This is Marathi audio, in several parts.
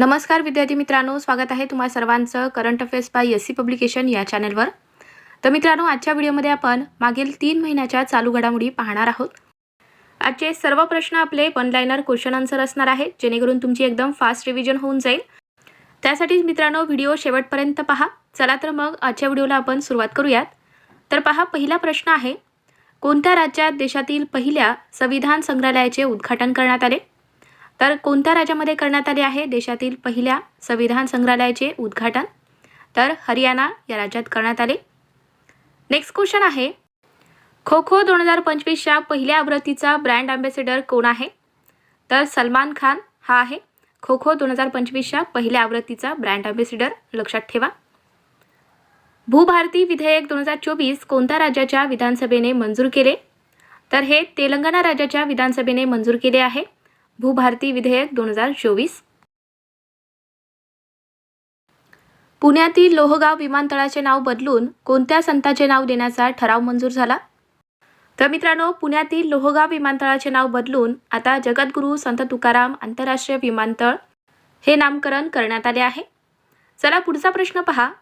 नमस्कार विद्यार्थी मित्रांनो स्वागत आहे तुम्हा सर्वांचं current affairs by S C publication या चॅनलवर तर मित्रांनो आजच्या व्हिडिओमध्ये आपण मागील तीन महिन्याच्या चालू घडामोडी पाहणार आहोत. आजचे सर्व प्रश्न आपले वन लाईनर क्वेश्चन आन्सर असणार आहेत जेणेकरून तुमची एकदम फास्ट रिव्हिजन होऊन जाईल. त्यासाठीच मित्रांनो व्हिडिओ शेवटपर्यंत पहा. चला तर मग आजच्या व्हिडिओला आपण सुरुवात करूयात. तर पहा पहिला प्रश्न आहे कोणत्या राज्यात देशातील पहिल्या संविधान संग्रहालयाचे उद्घाटन करण्यात आले? तर कोणत्या राज्यामध्ये करण्यात आले आहे? देशातील पहिल्या संविधान संग्रहालयाचे उद्घाटन. तर हरियाणा या राज्यात करण्यात आले. नेक्स्ट क्वेश्चन आहे. खो खो दोन हजार पंचवीसच्या पहिल्या आवृत्तीचा ब्रँड अँबॅसेडर कोण आहे? तर सलमान खान हा आहे. खो खो दोन हजार पंचवीसच्या पहिल्या आवृत्तीचा ब्रँड अँबॅसेडर लक्षात ठेवा. भूभारती विधेयक दोन हजार चोवीस कोणत्या राज्याच्या विधानसभेने मंजूर केले? तर हे तेलंगणा राज्याच्या विधानसभेने मंजूर केले आहे. भूभारती विधेयक दोन हजार चोवीस. पुण्यातील लोहगाव विमानतळाचे नाव बदलून कोणत्या संताचे नाव देण्याचा ठराव मंजूर झाला? तर मित्रांनो पुण्यातील लोहगाव विमानतळाचे नाव बदलून आता जगद्गुरू संत तुकाराम आंतरराष्ट्रीय विमानतळ हे नामकरण करण्यात आले आहे. चला पुढचा प्रश्न पहा.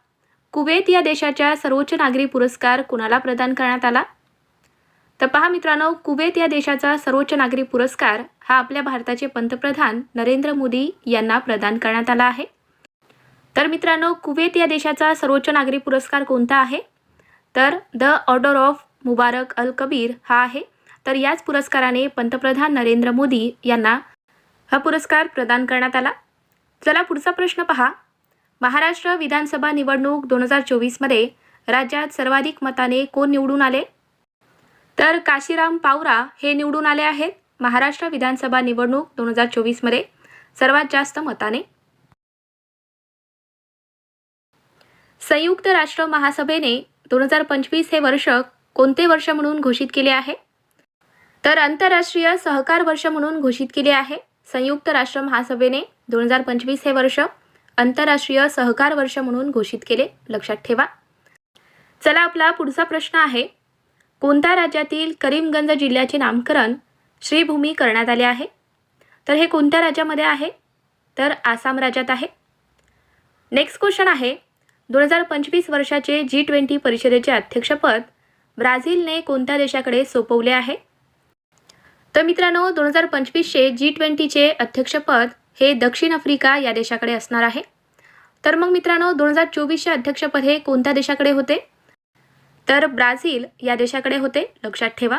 कुवेत या देशाच्या सर्वोच्च नागरी पुरस्कार कुणाला प्रदान करण्यात आला? तर पहा मित्रांनो कुवेत या देशाचा सर्वोच्च नागरी पुरस्कार हा आपल्या भारताचे पंतप्रधान नरेंद्र मोदी यांना प्रदान करण्यात आला आहे. तर मित्रांनो कुवेत या देशाचा सर्वोच्च नागरी पुरस्कार कोणता आहे? तर the order of Mubarak Al Kabeer हा आहे. तर याच पुरस्काराने पंतप्रधान नरेंद्र मोदी यांना हा पुरस्कार प्रदान करण्यात आला. चला पुढचा प्रश्न पहा. महाराष्ट्र विधानसभा निवडणूक दोन हजार चोवीसमध्ये राज्यात सर्वाधिक मताने कोण निवडून आले? तर काशीराम पावरा हे निवडून आले आहेत. महाराष्ट्र विधानसभा निवडणूक दोन हजार चोवीसमध्ये सर्वात जास्त मताने. संयुक्त राष्ट्र महासभेने दोन हजार पंचवीस हे वर्ष कोणते वर्ष म्हणून घोषित केले आहे? तर आंतरराष्ट्रीय सहकार वर्ष म्हणून घोषित केले आहे. संयुक्त राष्ट्र महासभेने दोन हजार पंचवीस हे वर्ष आंतरराष्ट्रीय सहकार वर्ष म्हणून घोषित केले. लक्षात ठेवा. चला आपला पुढचा प्रश्न आहे. कोणत्या राज्यातील करीमगंज जिल्ह्याचे नामकरण श्रीभूमी करण्यात आले आहे? तर हे कोणत्या राज्यामध्ये आहे? तर आसाम राज्यात आहे. नेक्स्ट क्वेश्चन आहे. दोन हजार पंचवीस वर्षाचे जी ट्वेंटी परिषदेचे अध्यक्षपद ब्राझीलने कोणत्या देशाकडे सोपवले आहे? तर मित्रांनो दोन हजार पंचवीसचे जी ट्वेंटीचे अध्यक्षपद हे दक्षिण आफ्रिका या देशाकडे असणार आहे. तर मग मित्रांनो दोन हजार चोवीसचे अध्यक्षपद हे कोणत्या देशाकडे होते? तर ब्राझील या देशाकडे होते. लक्षात ठेवा.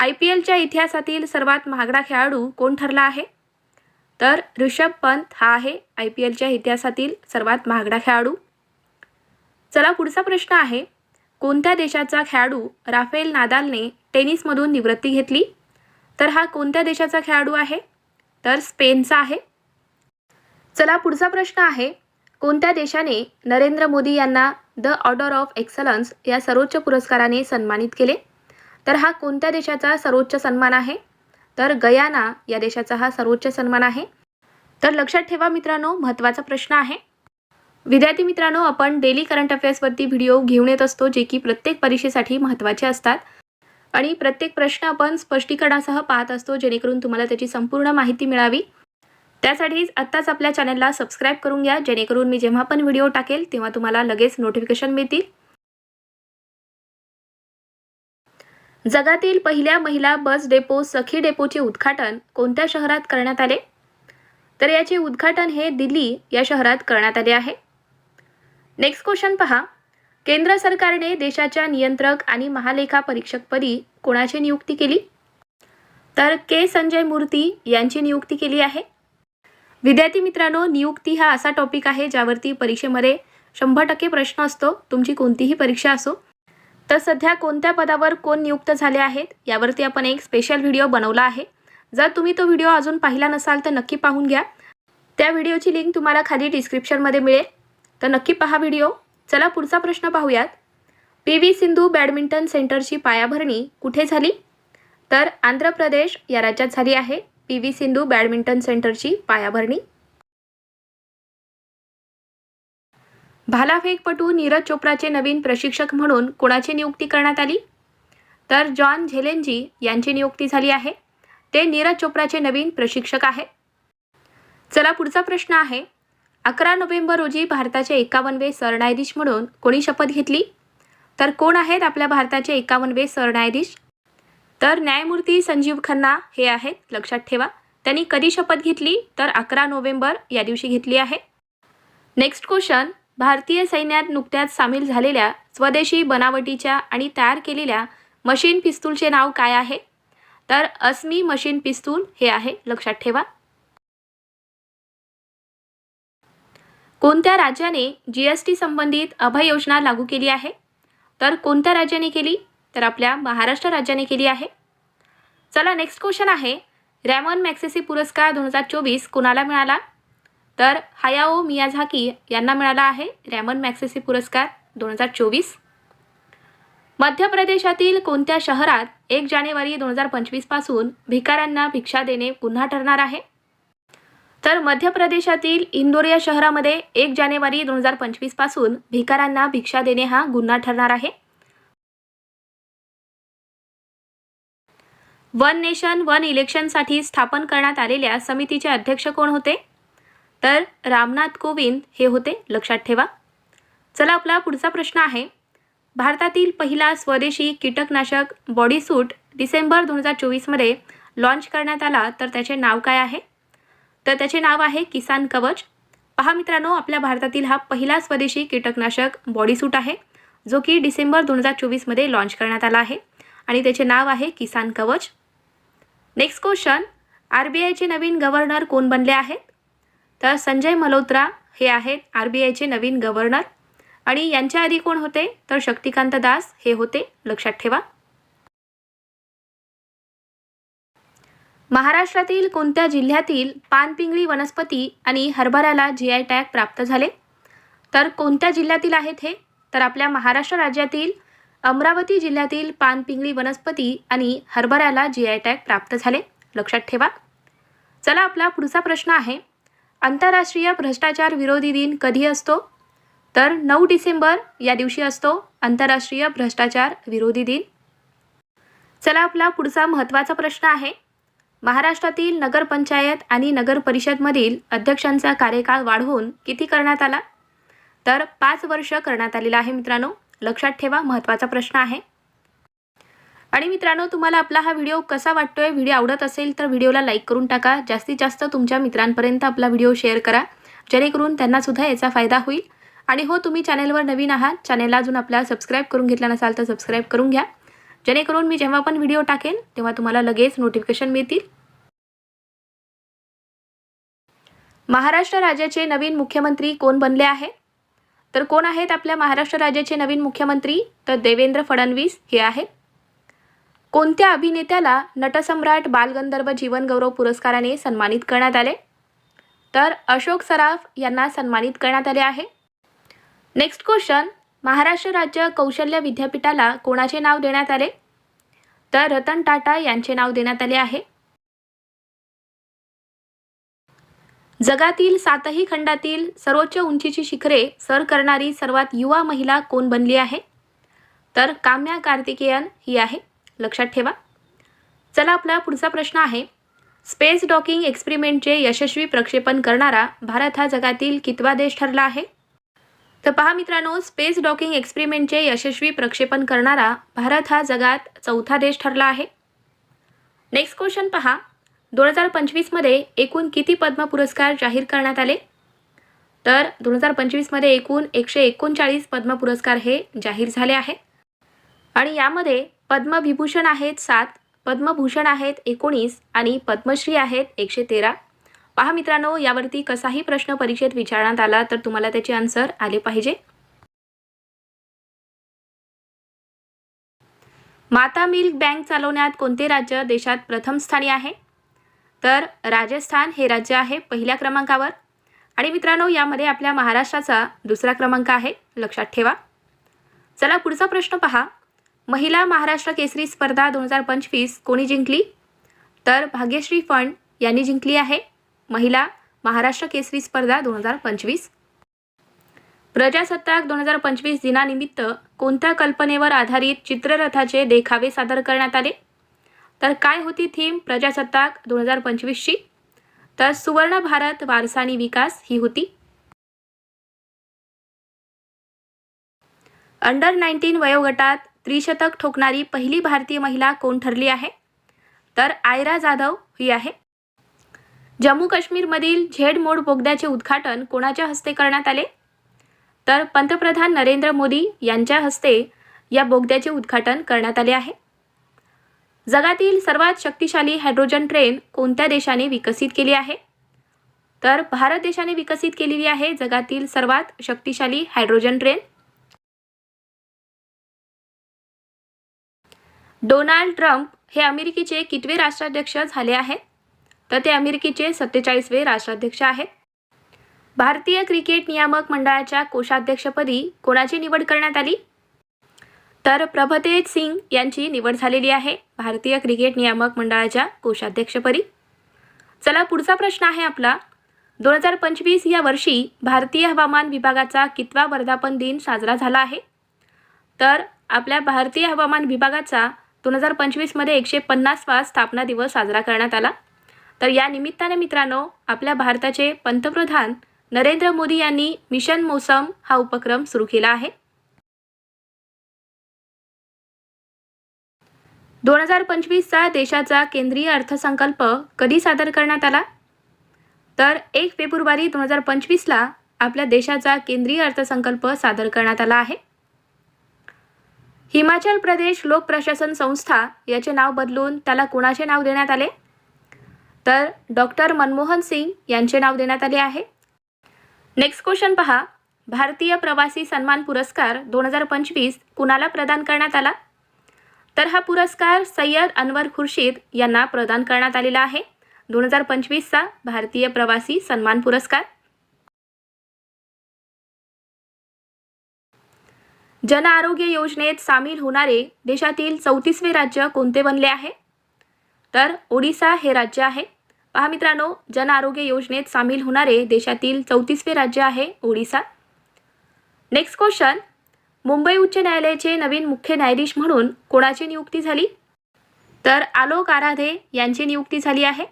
आय पी एलच्या इतिहासातील सर्वात महागडा खेळाडू कोण ठरला आहे? तर ऋषभ पंत हा आहे आय पी एलच्या इतिहासातील सर्वात महागडा खेळाडू. चला पुढचा प्रश्न आहे. कोणत्या देशाचा खेळाडू राफेल नादालने टेनिसमधून निवृत्ती घेतली? तर हा कोणत्या देशाचा खेळाडू आहे? तर स्पेनचा आहे. चला पुढचा प्रश्न आहे. कोणत्या देशाने नरेंद्र मोदी यांना द ऑर्डर ऑफ एक्सलन्स या सर्वोच्च पुरस्काराने सन्मानित केले? तर हा कोणत्या देशाचा सर्वोच्च सन्मान आहे? तर गयाना या देशाचा हा सर्वोच्च सन्मान आहे. तर लक्षात ठेवा मित्रांनो महत्त्वाचा प्रश्न आहे. विद्यार्थी मित्रांनो आपण डेली करंट अफेअर्सवरती व्हिडिओ घेऊन येत असतो जे की प्रत्येक परीक्षेसाठी महत्त्वाचे असतात. आणि प्रत्येक प्रश्न आपण स्पष्टीकरणासह पाहत असतो जेणेकरून तुम्हाला त्याची संपूर्ण माहिती मिळावी. त्यासाठीच आत्ताच आपल्या चॅनलला सबस्क्राईब करून घ्या जेणेकरून मी जेव्हा पण व्हिडिओ टाकेल तेव्हा तुम्हाला लगेच नोटिफिकेशन मिळतील. जगातील पहिल्या महिला बस डेपो सखी डेपोचे उद्घाटन कोणत्या शहरात करण्यात आले? तर याचे उद्घाटन हे दिल्ली या शहरात करण्यात आले आहे. नेक्स्ट क्वेश्चन पहा. केंद्र सरकारने देशाच्या नियंत्रक आणि महालेखा परीक्षकपदी कोणाची नियुक्ती केली? तर के. संजय मूर्ती यांची नियुक्ती केली आहे. विद्यार्थी मित्रांनो नियुक्ती हा असा टॉपिक आहे ज्यावरती परीक्षेमध्ये शंभर टक्के प्रश्न असतो. तुमची कोणतीही परीक्षा असो. तर सध्या कोणत्या पदावर कोण नियुक्त झाले आहेत यावरती आपण एक स्पेशल व्हिडिओ बनवला आहे. जर तुम्ही तो व्हिडिओ अजून पाहिला नसाल तर नक्की पाहून घ्या. त्या व्हिडिओची लिंक तुम्हाला खाली डिस्क्रिप्शनमध्ये मिळेल. तर नक्की पहा व्हिडिओ चला पुढचा प्रश्न पाहूयात. पी व्ही सिंधू बॅडमिंटन सेंटरची पायाभरणी कुठे झाली? तर आंध्र प्रदेश या राज्यात झाली आहे. पी व्ही सिंधू बॅडमिंटन सेंटरची पायाभरणी. भालाफेकपटू नीरज चोप्राचे नवीन प्रशिक्षक म्हणून कोणाची नियुक्ती करण्यात आली? तर जॉन झेलेंजी यांची नियुक्ती झाली आहे. ते नीरज चोप्राचे नवीन प्रशिक्षक आहे. चला पुढचा प्रश्न आहे. अकरा नोव्हेंबर रोजी भारताचे एकावन्नवे सरन्यायाधीश म्हणून कोणी शपथ घेतली? तर कोण आहेत आपल्या भारताचे एकावनवे सरन्यायाधीश? तर न्यायमूर्ती संजीव खन्ना हे आहेत. लक्षात ठेवा. त्यांनी कधी शपथ घेतली? तर अकरा नोव्हेंबर या दिवशी घेतली आहे. नेक्स्ट क्वेश्चन भारतीय सैन्यात नुकत्याच सामील झालेल्या स्वदेशी बनावटीच्या आणि तयार केलेल्या मशीन पिस्तूलचे नाव काय आहे? तर अस्मी मशीन पिस्तूल हे आहे. लक्षात ठेवा. कोणत्या राज्याने जी एस टी संबंधित अभय योजना लागू केली आहे? तर कोणत्या राज्याने केली? तर आपल्या महाराष्ट्र राज्याने केली आहे. चला नेक्स्ट क्वेश्चन आहे. रॅमन मॅक्सेसी पुरस्कार दोन हजार चोवीस कोणाला मिळाला? तर हायाओ मियाझाकी यांना मिळाला आहे. रॅमन मॅक्सेसी पुरस्कार दोन हजार चोवीस. मध्य प्रदेशातील कोणत्या शहरात एक जानेवारी दोन हजार पंचवीसपासून भिकाऱ्यांना भिक्षा देणे पुन्हा ठरणार आहे? तर मध्य प्रदेशातील इंदोर या शहरामध्ये एक जानेवारी दोन हजार पंचवीसपासून भिकाऱ्यांना भिक्षा देणे हा गुन्हा ठरणार आहे. वन नेशन वन इलेक्शनसाठी स्थापन करण्यात आलेल्या समितीचे अध्यक्ष कोण होते? तर रामनाथ कोविंद हे होते लक्षात ठेवा. चला आपला पुढचा प्रश्न आहे. भारतातील पहिला स्वदेशी कीटकनाशक बॉडीसूट डिसेंबर दोन हजार चोवीसमध्ये लॉन्च करण्यात आला तर त्याचे नाव काय आहे? तर त्याचे नाव आहे किसान कवच. पहा मित्रांनो आपल्या भारतातील हा पहिला स्वदेशी कीटकनाशक बॉडीसूट आहे जो की डिसेंबर दोन हजार चोवीसमध्ये लॉन्च करण्यात आला आहे. आणि त्याचे नाव आहे किसान कवच. नेक्स्ट क्वेश्चन आर बी आयचे नवीन गव्हर्नर कोण बनले आहेत? तर संजय मल्होत्रा हे आहेत आर बी आयचे नवीन गव्हर्नर आणि यांच्या आधी कोण होते? तर शक्तिकांत दास हे होते. लक्षात ठेवा. महाराष्ट्रातील कोणत्या जिल्ह्यातील पानपिंगळी वनस्पती आणि हरभऱ्याला जी आय टॅग प्राप्त झाले? तर कोणत्या जिल्ह्यातील आहेत हे? तर आपल्या महाराष्ट्र राज्यातील अमरावती जिल्ह्यातील पानपिंगळी वनस्पती आणि हरभऱ्याला जी आय टॅग प्राप्त झाले. लक्षात ठेवा. चला आपला पुढचा प्रश्न आहे. आंतरराष्ट्रीय भ्रष्टाचार विरोधी दिन कधी असतो? तर नऊ डिसेंबर या दिवशी असतो आंतरराष्ट्रीय भ्रष्टाचार विरोधी दिन. चला आपला पुढचा महत्त्वाचा प्रश्न आहे. महाराष्ट्रातील नगरपंचायत आणि नगर परिषदमधील अध्यक्षांचा कार्यकाळ वाढवून किती करण्यात आला? तर पाच वर्ष करण्यात आलेला आहे मित्रांनो. लक्षात ठेवा महत्त्वाचा प्रश्न आहे. आणि मित्रांनो तुम्हाला आपला हा व्हिडिओ कसा वाटतोय व्हिडिओ आवडत असेल तर व्हिडिओला लाईक करून टाका. जास्तीत जास्त तुमच्या मित्रांपर्यंत आपला व्हिडिओ शेअर करा. जेणेकरून त्यांनासुद्धा याचा फायदा होईल. आणि हो तुम्ही चॅनेलवर नवीन आहात चॅनेलला अजून आपल्याला सबस्क्राईब करून घेतला नसाल तर सबस्क्राईब करून घ्या. जेणेकरून मी जेव्हा पण व्हिडिओ टाकेन तेव्हा तुम्हाला लगेच नोटिफिकेशन मिळतील. महाराष्ट्र राज्याचे नवीन मुख्यमंत्री कोण बनले आहे? तर कोण आहेत आपल्या महाराष्ट्र राज्याचे नवीन मुख्यमंत्री? तर देवेंद्र फडणवीस हे आहेत. कोणत्या अभिनेत्याला नटसम्राट बालगंधर्व जीवनगौरव पुरस्काराने सन्मानित करण्यात आले? तर अशोक सराफ यांना सन्मानित करण्यात आले आहे. Next question. महाराष्ट्र राज्य कौशल्य विद्यापीठाला कोणाचे नाव देण्यात आले? तर रतन टाटा यांचे नाव देण्यात आले आहे. जगातील सातही खंडातील सर्वोच्च उंचीची शिखरे सर करणारी सर्वात युवा महिला कोण बनली आहे? तर काम्या कार्तिकेयन ही आहे. लक्षात ठेवा. चला आपला पुढचा प्रश्न आहे. स्पेस डॉकिंग एक्सपेरिमेंटचे यशस्वी प्रक्षेपण करणारा भारत हा जगातील कितवा देश ठरला आहे? तर पहा मित्रांनो स्पेस डॉकिंग एक्सपेरिमेंटचे यशस्वी प्रक्षेपण करणारा भारत हा जगात चौथा देश ठरला आहे. नेक्स्ट क्वेश्चन पहा. दोन हजार पंचवीसमध्ये एकूण किती पद्म पुरस्कार जाहीर करण्यात आले? तर दोन हजार पंचवीसमध्ये एकूण एकशे एकोणचाळीस पद्म पुरस्कार हे जाहीर झाले आहे. आणि यामध्ये पद्मविभूषण आहेत सात पद्मभूषण आहेत एकोणीस आणि पद्मश्री आहेत एकशे तेरा. पहा मित्रांनो यावरती कसाही प्रश्न परीक्षेत विचारण्यात आला तर तुम्हाला त्याचे आन्सर आले पाहिजे. माता मिल्क बँक चालवण्यात कोणते राज्य देशात प्रथम स्थानी आहे? तर राजस्थान हे राज्य आहे पहिल्या क्रमांकावर. आणि मित्रांनो यामध्ये आपल्या महाराष्ट्राचा दुसरा क्रमांक आहे. लक्षात ठेवा. चला पुढचा प्रश्न पहा. महिला महाराष्ट्र केसरी स्पर्धा दोन हजार पंचवीस कोणी जिंकली? तर भाग्यश्री फंड यांनी जिंकली आहे. महिला महाराष्ट्र केसरी स्पर्धा दोन हजार पंचवीस. प्रजासत्ताक दोन हजार पंचवीस दिनानिमित्त कोणत्या कल्पनेवर आधारित चित्ररथाचे देखावे सादर करण्यात आले? तर काय होती थीम? प्रजासत्ताक दोन हजार पंचवीसची. तर सुवर्ण भारत वारसा आणि विकास ही होती. अंडर नाईन्टीन वयोगटात त्रिशतक ठोकणारी पहिली भारतीय महिला कोण ठरली आहे? तर आयरा जाधव ही आहे. जम्मू काश्मीरमधील झेड मोड बोगद्याचे उद्घाटन कोणाच्या हस्ते करण्यात आले? तर पंतप्रधान नरेंद्र मोदी यांच्या हस्ते या बोगद्याचे उद्घाटन करण्यात आले आहे. जगातील सर्वात शक्तिशाली हायड्रोजन ट्रेन कोणत्या देशाने विकसित केली आहे? तर भारत देशाने विकसित केलेली आहे जगातील सर्वात शक्तिशाली हायड्रोजन ट्रेन. डोनाल्ड ट्रम्प हे अमेरिकेचे कितवे राष्ट्राध्यक्ष झाले आहेत? तर ते अमेरिकेचे सत्तेचाळीसवे राष्ट्राध्यक्ष आहेत. भारतीय क्रिकेट नियामक मंडळाच्या कोषाध्यक्षपदी कोणाची निवड करण्यात आली? तर प्रभतेज सिंग यांची निवड झालेली आहे. भारतीय क्रिकेट नियामक मंडळाच्या कोषाध्यक्षपदी चला पुढचा प्रश्न आहे आपला. दोन हजार पंचवीस या वर्षी भारतीय हवामान विभागाचा कितवा वर्धापन दिन साजरा झाला आहे? तर आपल्या भारतीय हवामान विभागाचा दोन हजार पंचवीसमध्ये एकशे पन्नासवा स्थापना दिवस साजरा करण्यात आला. तर या निमित्ताने मित्रांनो आपल्या भारताचे पंतप्रधान नरेंद्र मोदी यांनी मिशन मोसम हा उपक्रम सुरू केला आहे. दोन हजार पंचवीसचा देशाचा केंद्रीय अर्थसंकल्प कधी सादर करण्यात आला? तर एक फेब्रुवारी दोन हजार पंचवीसला आपल्या देशाचा केंद्रीय अर्थसंकल्प सादर करण्यात आला आहे. हिमाचल प्रदेश लोक प्रशासन संस्था याचे नाव बदलून त्याला कोणाचे नाव देण्यात आले? तर डॉक्टर मनमोहन सिंग यांचे नाव देण्यात आले आहे. नेक्स्ट क्वेश्चन पहा. भारतीय प्रवासी सन्मान पुरस्कार दोन हजार पंचवीस कुणाला प्रदान करण्यात आला? तर हा पुरस्कार सय्यद अनवर खुर्शीद यांना प्रदान करण्यात आलेला आहे. दोन हजार पंचवीसचा भारतीय प्रवासी सन्मान पुरस्कार. जन आरोग्य योजनेत सामील होणारे देशातील चौतीसवे राज्य कोणते बनले आहे? तर ओडिसा हे राज्य आहे. पहा मित्रांनो जन आरोग्य योजनेत सामील होणारे देशातील चौतीसवे राज्य आहे ओडिसा. नेक्स्ट क्वेश्चन मुंबई उच्च न्यायालयाचे नवीन मुख्य न्यायाधीश म्हणून कोणाची नियुक्ती झाली? तर आलोक आराधे यांची नियुक्ती झाली आहे.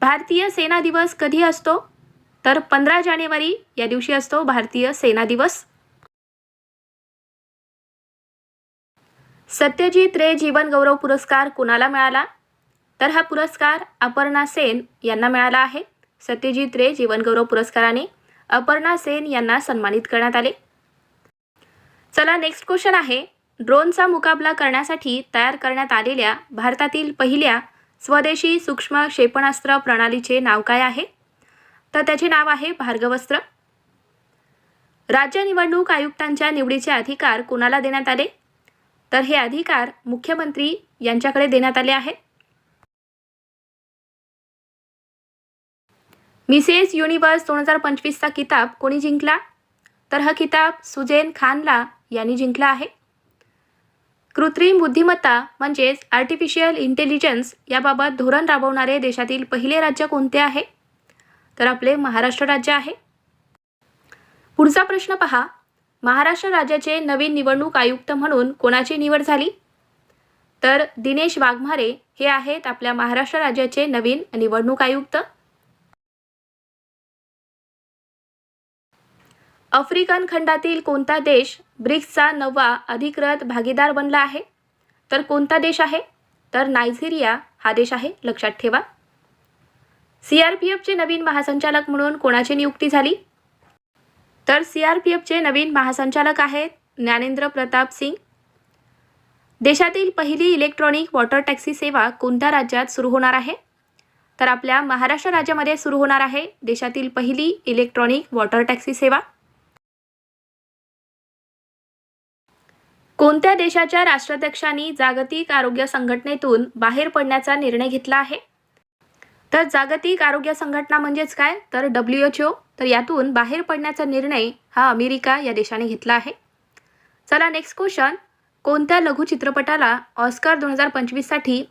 भारतीय सेना दिवस कधी असतो? तर पंधरा जानेवारी या दिवशी असतो भारतीय सेना दिवस. सत्यजित रे जीवन गौरव पुरस्कार कुणाला मिळाला? तर हा पुरस्कार अपर्णा सेन यांना मिळाला आहे. सत्यजित रे जीवनगौरव पुरस्काराने अपर्णा सेन यांना सन्मानित करण्यात आले. चला नेक्स्ट क्वेश्चन आहे. ड्रोनचा मुकाबला करण्यासाठी तयार करण्यात आलेल्या भारतातील पहिल्या स्वदेशी सूक्ष्म क्षेपणास्त्र प्रणालीचे नाव काय आहे? तर त्याचे नाव आहे भार्गवस्त्र. राज्य निवडणूक आयुक्तांच्या निवडीचे अधिकार कोणाला देण्यात आले? तर हे अधिकार मुख्यमंत्री यांच्याकडे देण्यात आले आहे मिसेस युनिवर्स दोन हजार पंचवीसचा किताब कोणी जिंकला? तर हा किताब सुजेन खानला यांनी जिंकला आहे. कृत्रिम बुद्धिमत्ता म्हणजेच आर्टिफिशियल इंटेलिजन्स याबाबत धोरण राबवणारे देशातील पहिले राज्य कोणते आहे? तर आपले महाराष्ट्र राज्य आहे. पुढचा प्रश्न पहा. महाराष्ट्र राज्याचे नवीन निवडणूक आयुक्त म्हणून कोणाची निवड झाली? तर दिनेश वाघमारे हे आहेत आपल्या महाराष्ट्र राज्याचे नवीन निवडणूक आयुक्त. आफ्रिकन खंडातील कोणता देश ब्रिक्सचा नववा अधिकृत भागीदार बनला आहे? तर कोणता देश आहे? तर नायझेरिया हा देश आहे लक्षात ठेवा. सी आर पी एफचे नवीन महासंचालक म्हणून कोणाची नियुक्ती झाली? तर सी आर पी एफचे नवीन महासंचालक आहेत ज्ञानेंद्र प्रताप सिंग. देशातील पहिली इलेक्ट्रॉनिक वॉटर टॅक्सी सेवा कोणत्या राज्यात सुरू होणार आहे? तर आपल्या महाराष्ट्र राज्यामध्ये सुरू होणार आहे देशातील पहिली इलेक्ट्रॉनिक वॉटर टॅक्सी सेवा. कोणत्या देशाच्या राष्ट्राध्यक्षांनी जागतिक आरोग्य संघटनेतून बाहेर पडण्याचा निर्णय घेतला आहे? तर जागतिक आरोग्य संघटना म्हणजेच काय? तर डब्ल्यू एच ओ. तर यातून बाहेर पडण्याचा निर्णय हा अमेरिका या देशाने घेतला आहे. चला नेक्स्ट क्वेश्चन कोणत्या लघु चित्रपटाला ऑस्कर दोन हजार पंचवीससाठी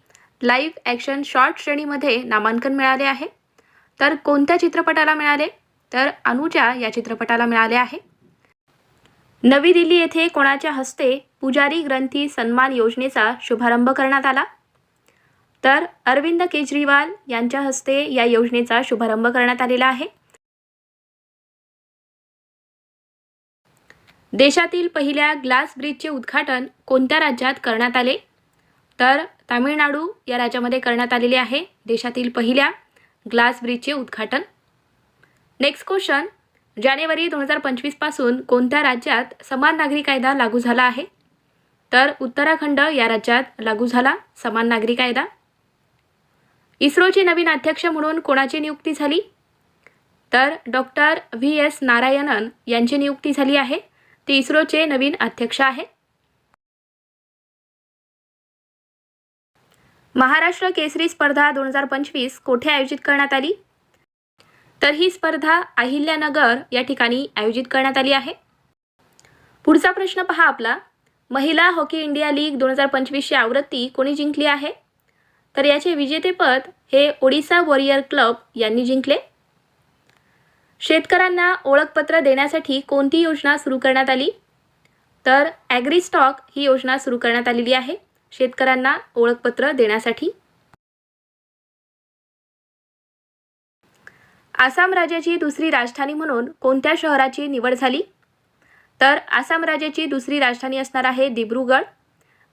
लाईव्ह ॲक्शन शॉर्ट श्रेणीमध्ये नामांकन मिळाले आहे? तर कोणत्या चित्रपटाला मिळाले? तर अनुजा या चित्रपटाला मिळाले आहे. नवी दिल्ली येथे कोणाच्या हस्ते पुजारी ग्रंथी सन्मान योजनेचा शुभारंभ करण्यात आला? तर अरविंद केजरीवाल यांच्या हस्ते या योजनेचा शुभारंभ करण्यात आलेला आहे. देशातील पहिल्या ग्लास ब्रिजचे उद्घाटन कोणत्या राज्यात करण्यात आले? तर तामिळनाडू या राज्यामध्ये करण्यात आलेले आहे. देशातील पहिल्या ग्लास ब्रिजचे उद्घाटन. नेक्स्ट क्वेश्चन जानेवारी दोन हजार पंचवीसपासून कोणत्या राज्यात समान नागरी कायदा लागू झाला आहे? तर उत्तराखंड या राज्यात लागू झाला समान नागरी कायदा. इस्रोचे नवीन अध्यक्ष म्हणून कोणाची नियुक्ती झाली? तर डॉक्टर व्ही एस नारायणन यांची नियुक्ती झाली आहे. ते इस्रोचे नवीन अध्यक्ष आहे. महाराष्ट्र केसरी स्पर्धा दोन हजार पंचवीस कोठे आयोजित करण्यात आली? तर ही स्पर्धा अहिल्यानगर या ठिकाणी आयोजित करण्यात आली आहे. पुढचा प्रश्न पहा आपला. महिला हॉकी इंडिया लीग दोन हजार पंचवीसची आवृत्ती कोणी जिंकली आहे? तर याचे विजेतेपद हे ओडिसा वॉरियर क्लब यांनी जिंकले. शेतकऱ्यांना ओळखपत्र देण्यासाठी कोणती योजना सुरू करण्यात आली? तर ॲग्रीस्टॉक ही योजना सुरू करण्यात आलेली आहे. शेतकऱ्यांना ओळखपत्र देण्यासाठी. आसाम राज्याची दुसरी राजधानी म्हणून कोणत्या शहराची निवड झाली? तर आसाम राज्याची दुसरी राजधानी असणार आहे दिब्रुगड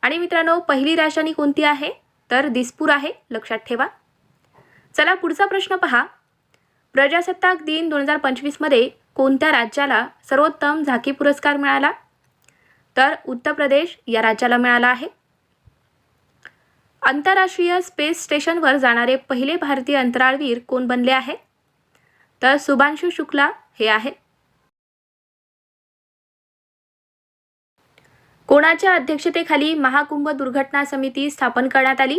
आणि मित्रांनो पहिली राजधानी कोणती आहे? तर दिसपूर आहे लक्षात ठेवा. चला पुढचा प्रश्न पहा. प्रजासत्ताक दिन दोन हजार पंचवीसमध्ये कोणत्या राज्याला सर्वोत्तम झाकी पुरस्कार मिळाला? तर उत्तर प्रदेश या राज्याला मिळाला आहे. आंतरराष्ट्रीय स्पेस स्टेशनवर जाणारे पहिले भारतीय अंतराळवीर कोण बनले आहेत तर सुभांशु शुक्ला हे आहेत. कोणाच्या अध्यक्षतेखाली महाकुंभ दुर्घटना समिती स्थापन करण्यात आली?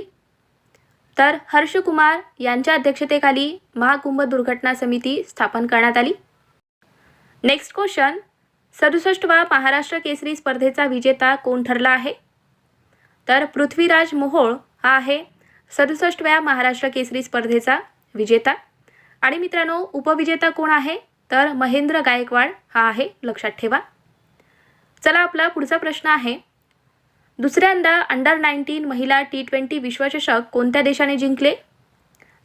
तर हर्षकुमार यांच्या अध्यक्षतेखाली महाकुंभ दुर्घटना समिती स्थापन करण्यात आली. नेक्स्ट क्वेश्चन सदुसष्टवा महाराष्ट्र केसरी स्पर्धेचा विजेता कोण ठरला आहे? तर पृथ्वीराज मोहोळ हा आहे सदुसष्टव्या महाराष्ट्र केसरी स्पर्धेचा विजेता. आणि मित्रांनो उपविजेता कोण आहे? तर महेंद्र गायकवाड हा आहे लक्षात ठेवा. चला आपला पुढचा प्रश्न आहे. दुसऱ्यांदा अंडर नाईन्टीन महिला टी ट्वेंटी विश्वचषक कोणत्या देशाने जिंकले?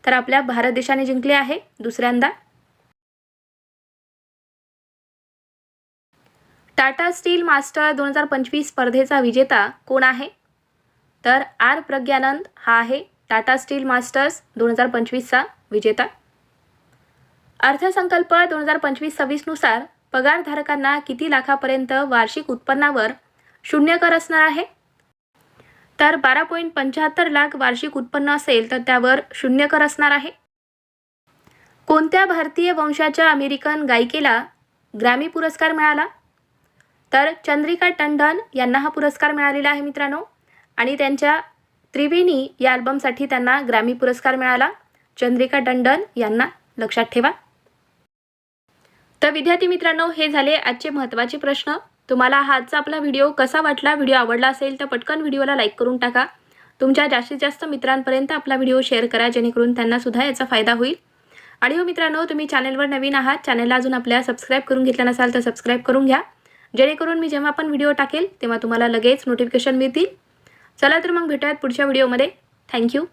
तर आपल्या भारत देशाने जिंकले आहे दुसऱ्यांदा. टाटा स्टील मास्टर दोन हजार पंचवीस स्पर्धेचा विजेता कोण आहे? तर आर प्रज्ञानंद हा आहे टाटा स्टील मास्टर्स दोन हजार पंचवीसचा विजेता. अर्थसंकल्प दोन हजार पंचवीस सव्वीसनुसार पगारधारकांना किती लाखापर्यंत वार्षिक उत्पन्नावर शून्य कर असणार आहे? तर बारा पॉईंट पंच्याहत्तर लाख वार्षिक उत्पन्न असेल तर त्यावर शून्य कर असणार आहे. कोणत्या भारतीय वंशाच्या अमेरिकन गायिकेला ग्रॅमी पुरस्कार मिळाला? तर चंद्रिका टंडन यांना हा पुरस्कार मिळालेला आहे मित्रांनो. आणि त्यांच्या त्रिवेणी या अल्बमसाठी त्यांना ग्रॅमी पुरस्कार मिळाला. चंद्रिका टंडन यांना लक्षात ठेवा. तर विद्यार्थी मित्रांनो हे झाले आजचे महत्त्वाचे प्रश्न. तुम्हाला हा आजचा आपला व्हिडिओ कसा वाटला व्हिडिओ आवडला असेल तर पटकन व्हिडिओला लाईक करून टाका. तुमच्या जास्तीत जास्त मित्रांपर्यंत आपला व्हिडिओ शेअर करा जेणेकरून त्यांनासुद्धा याचा फायदा होईल. आणि हो मित्रांनो तुम्ही चॅनलवर नवीन आहात चॅनलला अजून आपल्या सबस्क्राईब करून घेतला नसाल तर सबस्क्राईब करून घ्या. जेणेकरून मी जेव्हा पण व्हिडिओ टाकेल तेव्हा तुम्हाला लगेच नोटिफिकेशन मिळतील. चला तर मग भेटूयात पुढच्या व्हिडिओमध्ये. थँक्यू.